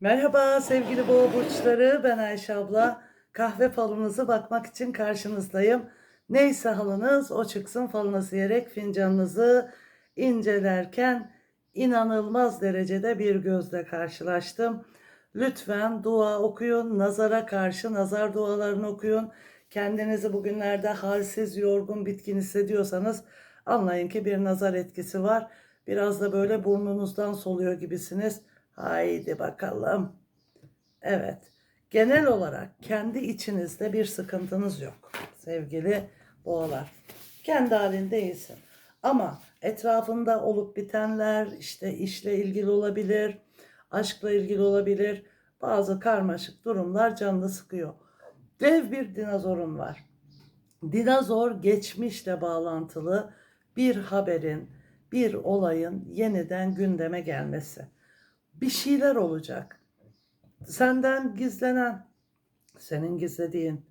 Merhaba sevgili boğa burçları ben Ayşe abla. Kahve falınızı bakmak için karşınızdayım. Neyse halınız o çıksın falınız diyerek fincanınızı incelerken inanılmaz derecede bir gözle karşılaştım. Lütfen dua okuyun, nazara karşı nazar dualarını okuyun. Kendinizi bugünlerde halsiz, yorgun, bitkin hissediyorsanız anlayın ki bir nazar etkisi var. Biraz da böyle burnunuzdan soluyor gibisiniz. Haydi bakalım. Evet. Genel olarak kendi içinizde bir sıkıntınız yok sevgili boğalar. Kendi halinde iyisin. Ama etrafında olup bitenler işte işle ilgili olabilir, aşkla ilgili olabilir. Bazı karmaşık durumlar canını sıkıyor. Dev bir dinozorun var. Dinozor geçmişle bağlantılı bir haberin, bir olayın yeniden gündeme gelmesi. Bir şeyler olacak. Senden gizlenen, senin gizlediğin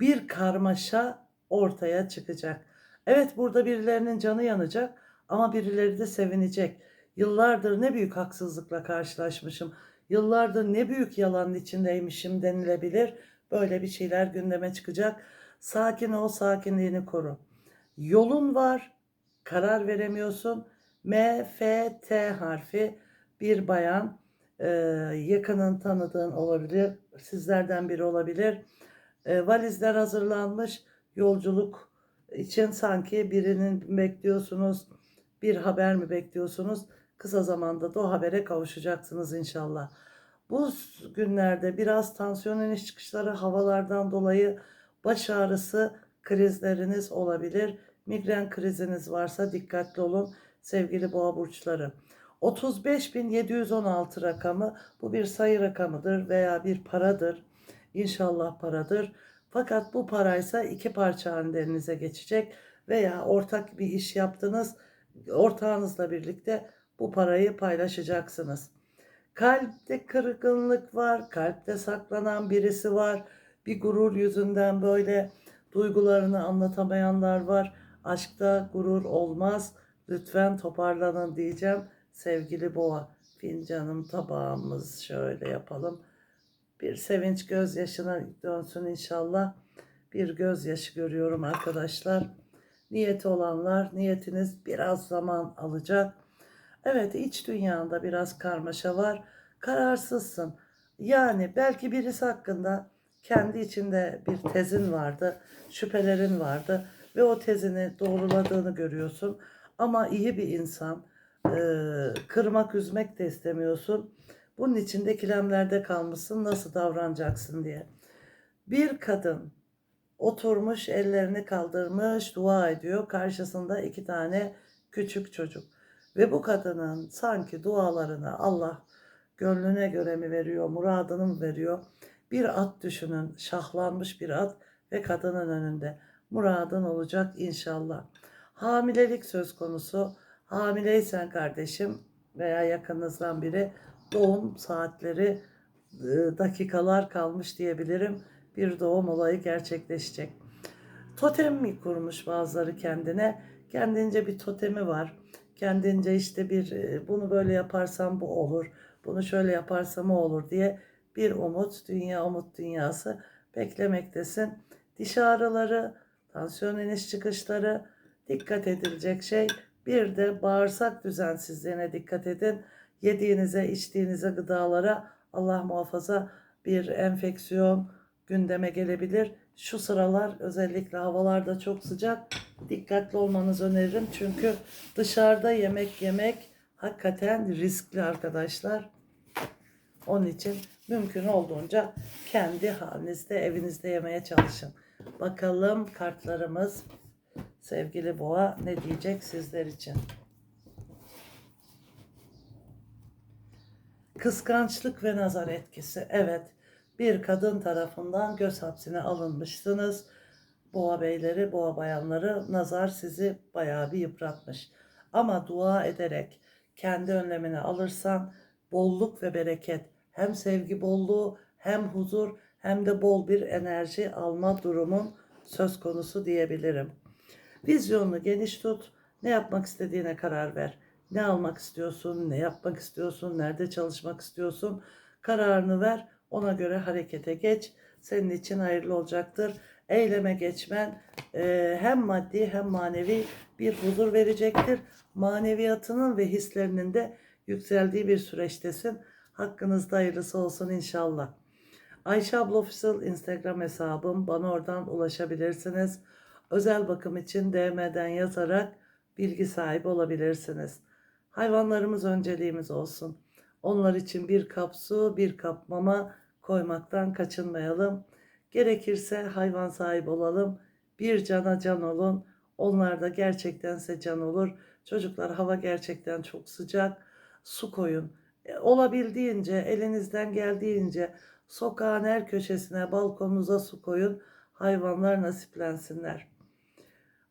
bir karmaşa ortaya çıkacak. Evet burada birilerinin canı yanacak ama birileri de sevinecek. Yıllardır ne büyük haksızlıkla karşılaşmışım. Yıllardır ne büyük yalanın içindeymişim denilebilir. Böyle bir şeyler gündeme çıkacak. Sakin ol, sakinliğini koru. Yolun var, karar veremiyorsun. M, F, T harfi bir bayan, e, yakının tanıdığın olabilir, sizlerden biri olabilir. E, valizler hazırlanmış, yolculuk için sanki birinin bekliyorsunuz, bir haber mi bekliyorsunuz? Kısa zamanda da o habere kavuşacaksınız inşallah. Bu günlerde biraz tansiyon iniş çıkışları havalardan dolayı baş ağrısı krizleriniz olabilir. Migren kriziniz varsa dikkatli olun sevgili boğa burçları. 35.716 rakamı bu bir sayı rakamıdır veya bir paradır. İnşallah paradır. Fakat bu paraysa iki parça halinde elinize geçecek veya ortak bir iş yaptınız. Ortağınızla birlikte bu parayı paylaşacaksınız. Kalpte kırgınlık var, kalpte saklanan birisi var. Bir gurur yüzünden böyle duygularını anlatamayanlar var. Aşkta gurur olmaz. Lütfen toparlanın diyeceğim sevgili boğa. Fincanım tabağımız şöyle yapalım. Bir sevinç gözyaşına dönsün inşallah. Bir gözyaşı görüyorum arkadaşlar. Niyeti olanlar niyetiniz biraz zaman alacak. Evet iç dünyanda biraz karmaşa var. Kararsızsın. Yani belki birisi hakkında kendi içinde bir tezin vardı, şüphelerin vardı ve o tezini doğruladığını görüyorsun. Ama iyi bir insan, kırmak, üzmek de istemiyorsun. Bunun için de ikilemlerde kalmışsın, nasıl davranacaksın diye. Bir kadın oturmuş, ellerini kaldırmış, dua ediyor. Karşısında iki tane küçük çocuk. Ve bu kadının sanki dualarını Allah gönlüne göre mi veriyor, muradını mı veriyor? Bir at düşünün, şahlanmış bir at ve kadının önünde. Muradın olacak inşallah. Hamilelik söz konusu. Hamileysen kardeşim veya yakınınızdan biri doğum saatleri e, dakikalar kalmış diyebilirim. Bir doğum olayı gerçekleşecek. Totem mi kurmuş bazıları kendine? Kendince bir totemi var. Kendince işte bir e, bunu böyle yaparsam bu olur. Bunu şöyle yaparsam o olur diye bir umut, dünya umut dünyası beklemektesin. Diş ağrıları, tansiyon iniş çıkışları dikkat edilecek şey. Bir de bağırsak düzensizliğine dikkat edin. Yediğinize, içtiğinize gıdalara Allah muhafaza bir enfeksiyon gündeme gelebilir. Şu sıralar özellikle havalarda çok sıcak. Dikkatli olmanızı öneririm. Çünkü dışarıda yemek yemek hakikaten riskli arkadaşlar. Onun için mümkün olduğunca kendi halinizde, evinizde yemeye çalışın. Bakalım kartlarımız sevgili boğa ne diyecek sizler için? Kıskançlık ve nazar etkisi. Evet, bir kadın tarafından göz hapsine alınmışsınız. Boğa beyleri, boğa bayanları nazar sizi bayağı bir yıpratmış. Ama dua ederek kendi önlemini alırsan bolluk ve bereket hem sevgi bolluğu hem huzur hem de bol bir enerji alma durumun söz konusu diyebilirim. Vizyonunu geniş tut. Ne yapmak istediğine karar ver. Ne almak istiyorsun, ne yapmak istiyorsun, nerede çalışmak istiyorsun. Kararını ver, ona göre harekete geç. Senin için hayırlı olacaktır. Eyleme geçmen e, hem maddi hem manevi bir huzur verecektir. Maneviyatının ve hislerinin de yükseldiği bir süreçtesin. Hakkınızda hayırlısı olsun inşallah. Ayşe abla Official Instagram hesabım. Bana oradan ulaşabilirsiniz. Özel bakım için DM'den yazarak bilgi sahibi olabilirsiniz. Hayvanlarımız önceliğimiz olsun. Onlar için bir kap su, bir kap mama koymaktan kaçınmayalım. Gerekirse hayvan sahibi olalım. Bir cana can olun. Onlar da gerçekten size can olur. Çocuklar hava gerçekten çok sıcak. Su koyun. E, Olabildiğince, elinizden geldiğince sokağın her köşesine, balkonunuza su koyun. Hayvanlar nasiplensinler.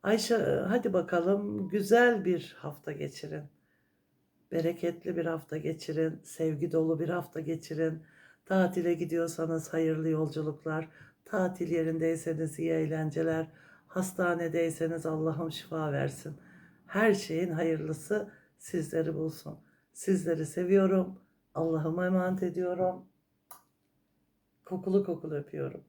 Ayşe e, hadi bakalım güzel bir hafta geçirin. Bereketli bir hafta geçirin. Sevgi dolu bir hafta geçirin. Tatile gidiyorsanız hayırlı yolculuklar. Tatil yerindeyseniz iyi eğlenceler. Hastanedeyseniz Allah'ım şifa versin. Her şeyin hayırlısı sizleri bulsun. Sizleri seviyorum. Allah'ıma emanet ediyorum. Kokulu kokulu öpüyorum.